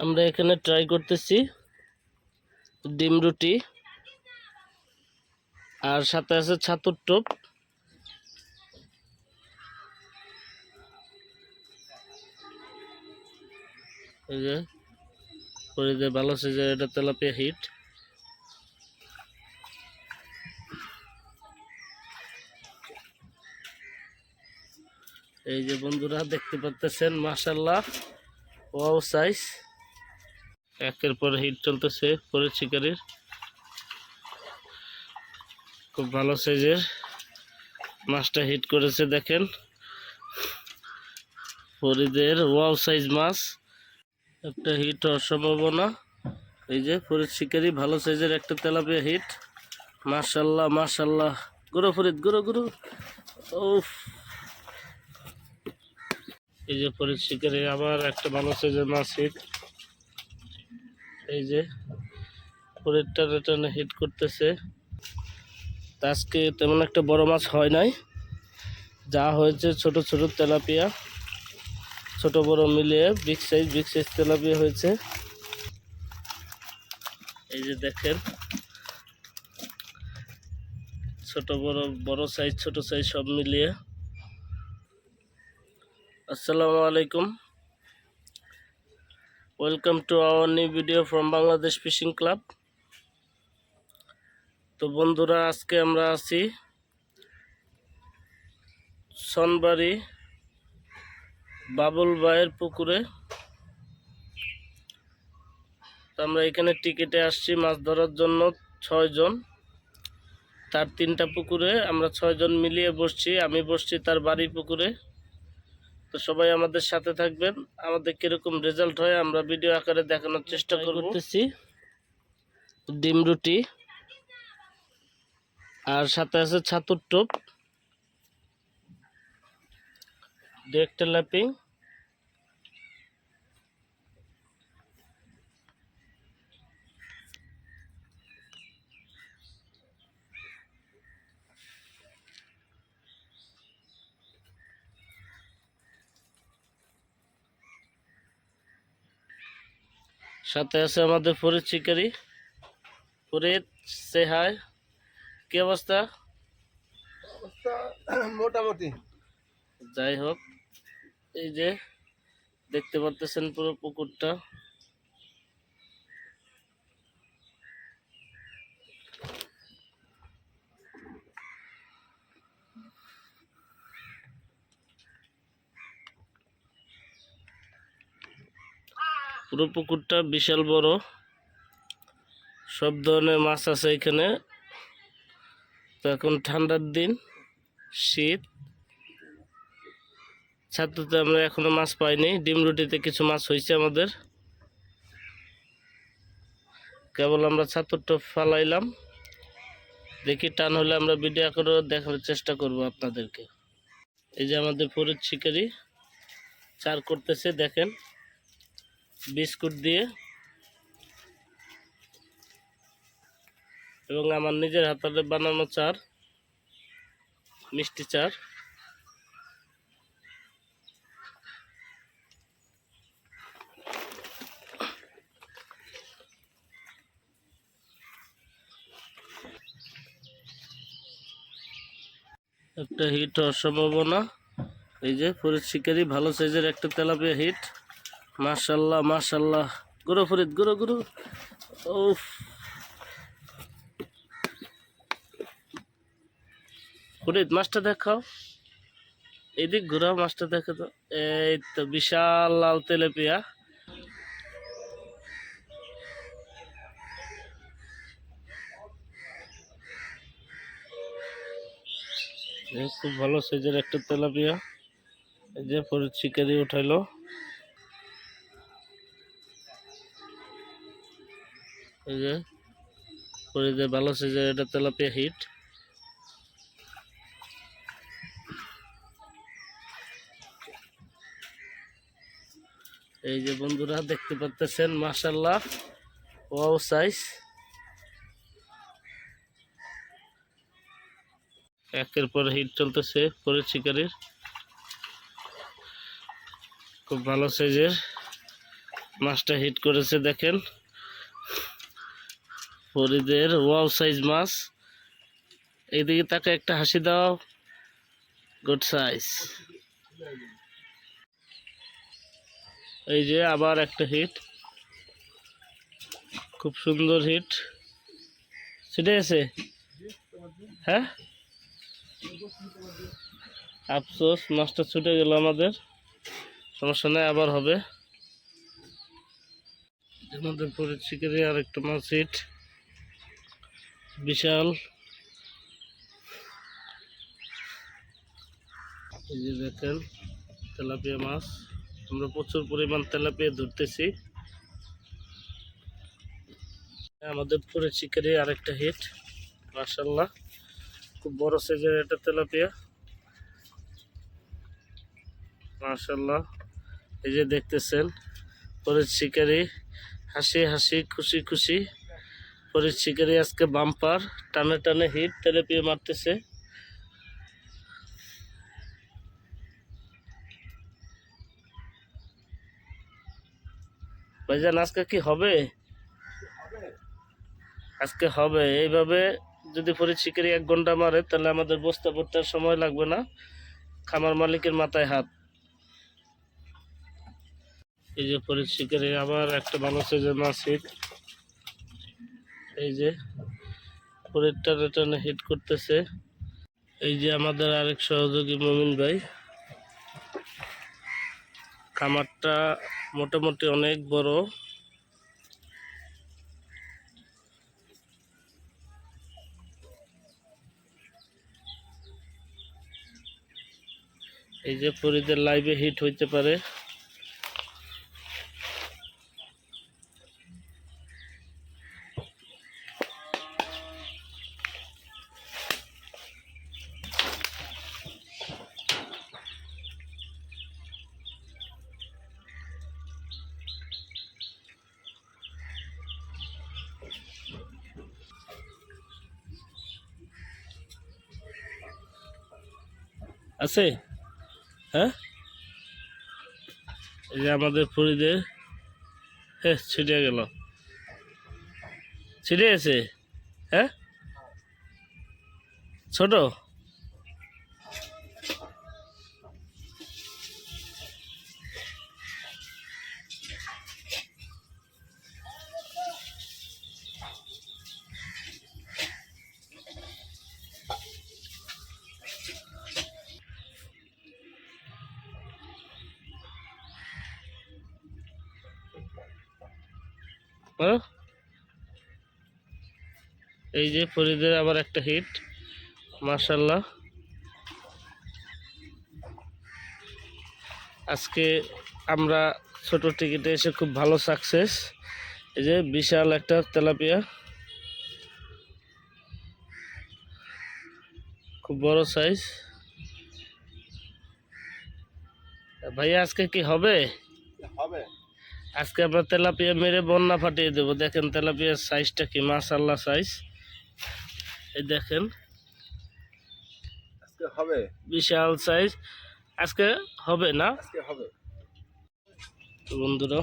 আমরা এখানে ট্রাই করতেছি ডিম রুটি আর সাথে আছে ছাতুর টোপ। যে ভালো এটা তেলাপিয়া হিট এই যে বন্ধুরা দেখতে পাচ্তেছেন মাশাল্লাহ ওয়াও সাইজ একের পর হিট চলতেছে পরে শিকারির। খুব ভালো সাইজের মাছটা হিট করেছে, দেখেন। ফরিদের ওয়াও সাইজ মাছ, একটা হিট হওয়ার সম্ভাবনা। এই যে ফরিদ শিকারি, ভালো সাইজের একটা তেলাপিয়া হিট। মাশাল্লাহ মাশাল্লাহ। গুরু ফরিদ, গুরু গুরু। উফ। এই যে ফরিদ শিকারি, আবার একটা ভালো সাইজের মাছ হিট। এই যে টানে টানে হিট করতেছে। আজকে তেমন একটা বড় মাছ হয় নাই। যা হয়েছে ছোট ছোট তেলাপিয়া, ছোট বড় মিলিয়ে big size big size tilapia হয়েছে। এই যে দেখেন, ছোট বড় বড় সাইজ ছোট সাইজ সব মিলিয়ে। আসসালামু আলাইকুম। Welcome to our new video from Bangladesh fishing club তো বন্ধুরা, আজকে আমরা আছি সনবাড়ি বাবুল ভাইয়ের পুকুরে। আমরা এখানে টিকিটে আসছি মাছ ধরার জন্য ছয়জন তার তিনটা পুকুরে আমরা ছয়জন মিলিয়ে বসছি। আমি বসছি তার বাড়ি পুকুরে। তো সবাই আমাদের সাথে থাকবেন। আমাদের কীরকম রেজাল্ট হয় আমরা ভিডিও আকারে দেখানোর চেষ্টা করতেছি। ডিম রুটি আর সাথে আছে ছাতুর টোপ। ডেকটা সাথে আছে আমাদের ফরিদ শিকারি। ফরিদ সে হাই কি অবস্থা? অবস্থা মোটামুটি। যাই হোক এই যে দেখতে পাচ্ছেন পুরো পুকুরটা। পুরো পুকুরটা বিশাল বড়। সব ধরনের মাছ আছে এখানে। এখন ঠান্ডার দিন, শীত। ছাত্রতে আমরা এখনও মাছ পাইনি। ডিম রুটিতে কিছু মাছ হয়েছে আমাদের। কেবল আমরা ছাত্রটা ফালাইলাম। দেখি টান হলে আমরা ভিডিও করে দেখার চেষ্টা করব আপনাদেরকে। এই যে আমাদের ফরিদ শিকারি, চার করতেছে, দেখেন। বিস্কুট দিয়ে। এবং আমার নিজের হাতে বানানো চার, মিষ্টি চার। একটা হিট হওয়ার সম্ভাবনা। এই যে শিকারি, ভালো সাইজের একটা তেলাপিয়া হিট। মাশাল্লাহ মাশাল্লাহ। গুরু ফরিদ, গুরু গুরু। উফ। ফরিদ, মাছটা দেখাও। এদিক ঘোরাও, মাছটা দেখো তো। এই তো বিশাল লাল তেলাপিয়া। খুব ভালো সাইজের একটা তেলাপিয়া। এই যে ফরিদ শিকারি উঠাইলো। এই যে ফরিদের ভালো সাইজের এটা তেলাপিয়া হিট। এই যে বন্ধুরা, দেখতে পাচ্ছেন মাশাল্লাহ ওয়াও সাইজ। একের পর হিট চলতেছে ফরিদ শিকারির। খুব ভালো সাইজের মাছটা হিট করেছে, দেখেন। ফরিদের ওয়াও সাইজ মাছ। এইদিকে তাকে একটা হাসি দাও। গুড সাইজ এই যে আবার একটা হিট খুব সুন্দর হিট সেটাই আছে হ্যাঁ? আফসোস, মাছটা ছুটে গেল আমাদের। সমস্যা নেই, আবার হবে। মধ্যে পরে চিকেরে আর একটা মাছ হিট বিশাল। এই যে দেখেন, তেলাপিয়া মাছ। আমরা প্রচুর পরিমাণ তেলাপিয়া ধরতেছি। আমাদের পরে চিকেরে আরেকটা হিট মার্শাল্লাহ খুব বড় সাইজের একটা তেলাপিয়া। মার্শাল্লাহ এই যে দেখতেছেন, পরে শিকারি হাসি হাসি, খুশি খুশি। পরে শিকারি আজকে বাম্পার। টানে টানে হিট তেলাপিয়া মারতেছে। ভাইজান, আজকে কি হবে? আজকে হবে। এইভাবে যদি পরে শিকারি এক ঘণ্টা মারে, তাহলে আমাদের বস্তা পড়তে সময় লাগবে না। খামার মালিকের মাথায় হাত। এই যে পরে শিকারি, আবার একটা সাইজের মাছ হিট এই যে পরের টানে হিট করতেছে। এই যে আমাদের আরেক সহযোগী মমিন ভাই। খামারটা মোটামুটি অনেক বড়। এই যে পরিদের লাইভে হিট হইতে পারে। আছে? হ্যাঁ? এই যে আমাদের ফরিদে হ্যাঁ ছিটে গেল। ছিটে আছে হ্যাঁ? ছোট? বলো এই যে ফরিদের আবার একটা হিট মার্শাল্লাহ আজকে আমরা ছোট টিকিটে এসে খুব ভালো সাকসেস এই যে বিশাল একটা তেলাপিয়া। খুব বড় সাইজ ভাইয়া, আজকে কি হবে? হবে। আজকে আমরা তেলাপিয়া মেরে বন্যা ফাটিয়ে দেবো। দেখেন তেলাপিয়ার সাইজটা কি মাশাল্লাহ সাইজ এই দেখেন। আজকে হবে। বিশাল সাইজ আজকে হবে না? আজকে হবে। তো বন্ধুরা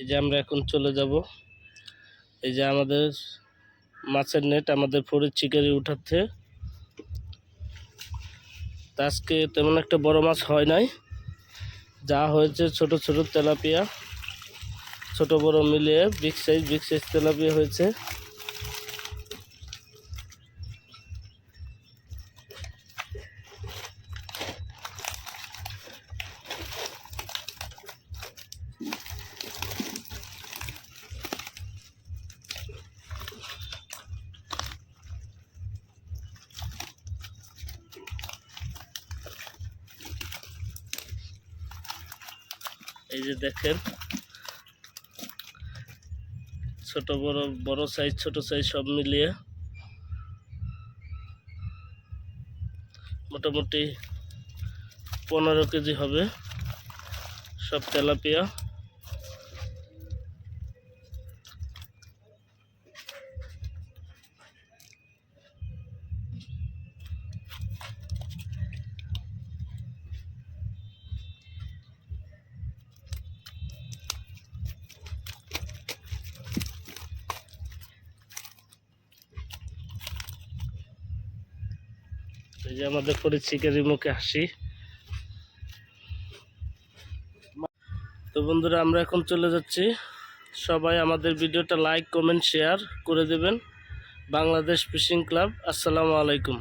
এই যে আমরা এখন চলে যাব। এই যে আমাদের মাছের নেট আমাদের ফরিদ চিকারি উঠাচ্ছে। তা আজকে তেমন একটা বড় মাছ হয় নাই। যা হয়েছে ছোট ছোট তেলাপিয়া ছোট বড় মিলিয়ে big size big size tilapia হয়েছে। এই যে দেখেন। ছোট বড় বড় সাইজ ছোট সাইজ সব মিলিয়ে মোটামুটি পনেরো কেজি হবে সব তেলাপিয়া। এই যে আমাদের পরিচিকের মুখে হাসি। তো বন্ধুরা, আমরা এখন চলে যাচ্ছি। সবাই আমাদের ভিডিওটা লাইক কমেন্ট শেয়ার করে দেবেন। বাংলাদেশ ফিশিং ক্লাব আসসালামু আলাইকুম।